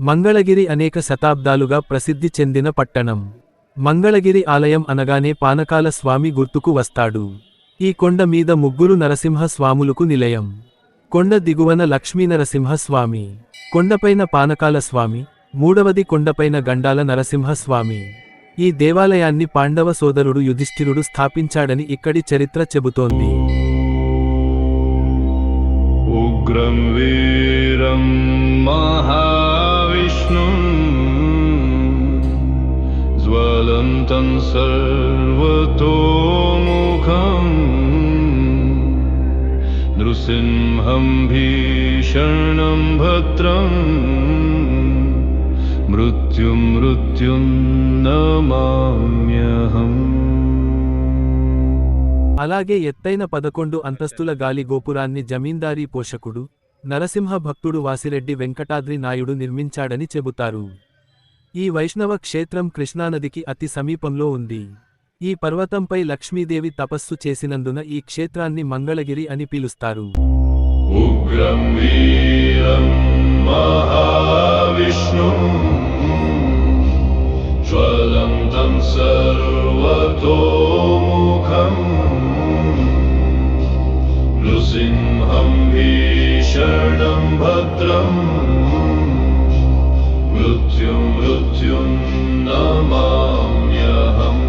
మంగళగిరి అనేక శతాబ్దాలుగా ప్రసిద్ధి చెందిన పట్టణం. మంగళగిరి ఆలయం అనగానే పానకాల స్వామి గుర్తుకు వస్తాడు. ఈ కొండ మీద ముగ్గురు నరసింహ స్వాములకు నిలయం. కొండ దిగువన లక్ష్మీనరసింహస్వామి. కొండపైన పానకాల స్వామి. మూడవది కొండపైన గండాల నరసింహస్వామి. ఈ దేవాలయాన్ని పాండవ సోదరుడు యుధిష్ఠిరుడు స్థాపించాడని ఇక్కడి చరిత్ర చెబుతోంది. ఉగ్రం వీరం మహా महाविष्णुम् ज्वलन्तं सर्वतोमुखम् नृसिंहं भीषणं भद्रम् मृत्युं मृत्युं नमाम्यहम् అలాగే ఎత్తైన పదకొండు అంతస్తుల గాలి గోపురాన్ని జమీందారీ పోషకుడు నరసింహ భక్తుడు వాసిరెడ్డి వెంకటాద్రి నాయుడు నిర్మించాడని చెబుతారు ఈ వైష్ణవ క్షేత్రం కృష్ణానదికి అతి సమీపంలో ఉంది ఈ పర్వతంపై లక్ష్మీదేవి తపస్సు చేసినందున ఈ క్షేత్రాన్ని మంగళగిరి అని పిలుస్తారు उग्रं वीरं महाविष्णु ज्वलन्तं सर्वतोमुखम् नृसिंहं भीषणं भद्रम् मृत्युं मृत्युं नमाम्यहम्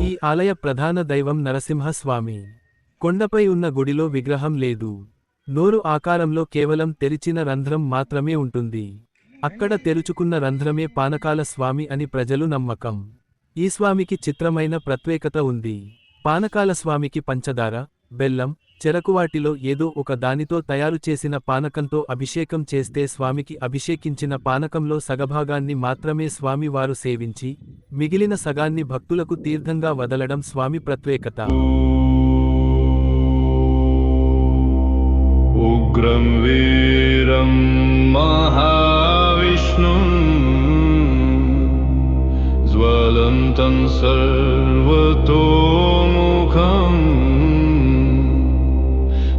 ఈ ఆలయ ప్రధాన దైవం నరసింహస్వామి కొండపై ఉన్న గుడిలో విగ్రహం లేదు నోరు ఆకారంలో కేవలం తెరిచిన రంధ్రం మాత్రమే ఉంటుంది అక్కడ తెరుచుకున్న రంధ్రమే పానకాల స్వామి అని ప్రజలు నమ్మకం ఈ స్వామికి చిత్రమైన ప్రత్యేకత ఉంది పానకాల స్వామికి పంచదార బెల్లం చెరకువాటిలో ఏదో ఒక దానితో తయారు చేసిన పానకంతో అభిషేకం చేస్తే స్వామికి అభిషేకించిన పానకంలో సగభాగాన్ని మాత్రమే స్వామి వారు సేవించి మిగిలిన సగాన్ని భక్తులకు తీర్థంగా వదలడం స్వామి ప్రత్యేకత. ఉగ్రం వీరం మహావిష్ణు ज्वलन्तं सर्वतोमुखम्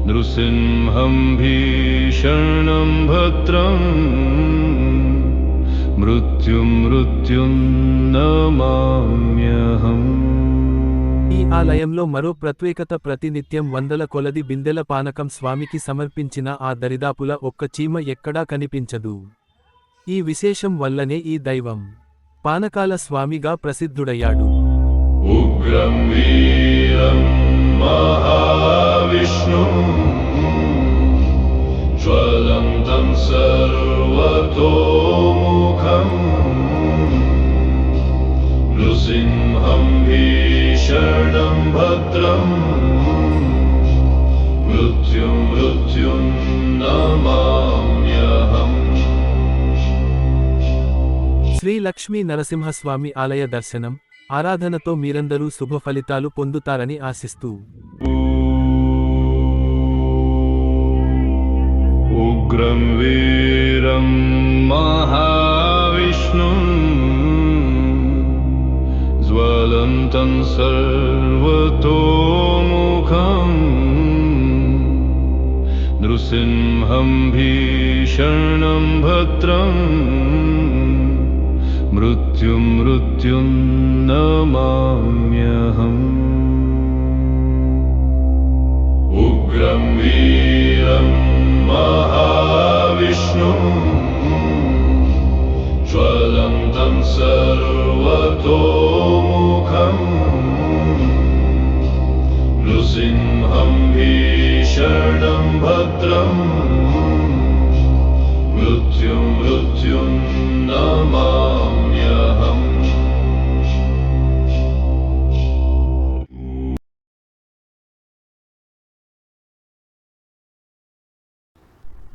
नृसिंहं भीषणं भद्रम् मृत्युं मृत्युं नमाम्यहम् ఈ ఆలయంలో మరో ప్రత్యేకత ప్రతినిత్యం వందల కొలది బిందెల పానకం స్వామికి సమర్పించిన ఆ దరిదాపుల ఒక్క చీమ ఎక్కడా కనిపించదు ఈ విశేషం వల్లనే ఈ దైవం పానకాల స్వామిగా ప్రసిద్ధుడయ్యాడు. నృసింహం భీషణం భద్రం. మృత్యుం మృత్యుం నమా శ్రీ లక్ష్మీ నరసింహస్వామి ఆలయ దర్శనం ఆరాధనతో మీరందరూ శుభ ఫలితాలు పొందుతారని ఆశిస్తూ. ఉగ్రం వీరం మహావిష్ణు జ్వలంతం సర్వతోముఖం నృసింహం భీషణం భద్రం. मृत्युं मृत्युं नमाम्यहम् उग्रं वीरं महाविष्णु। ज्वलन्तं सर्वतोमुखम्। नृसिंहं भीषणं भद्रम्। मृत्युं मृत्युं नमाम्यहम्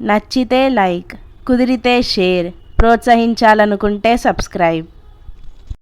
నచ్చితే లైక్ కుదిరితే షేర్ ప్రోత్సహించాలనుకుంటే సబ్స్క్రైబ్.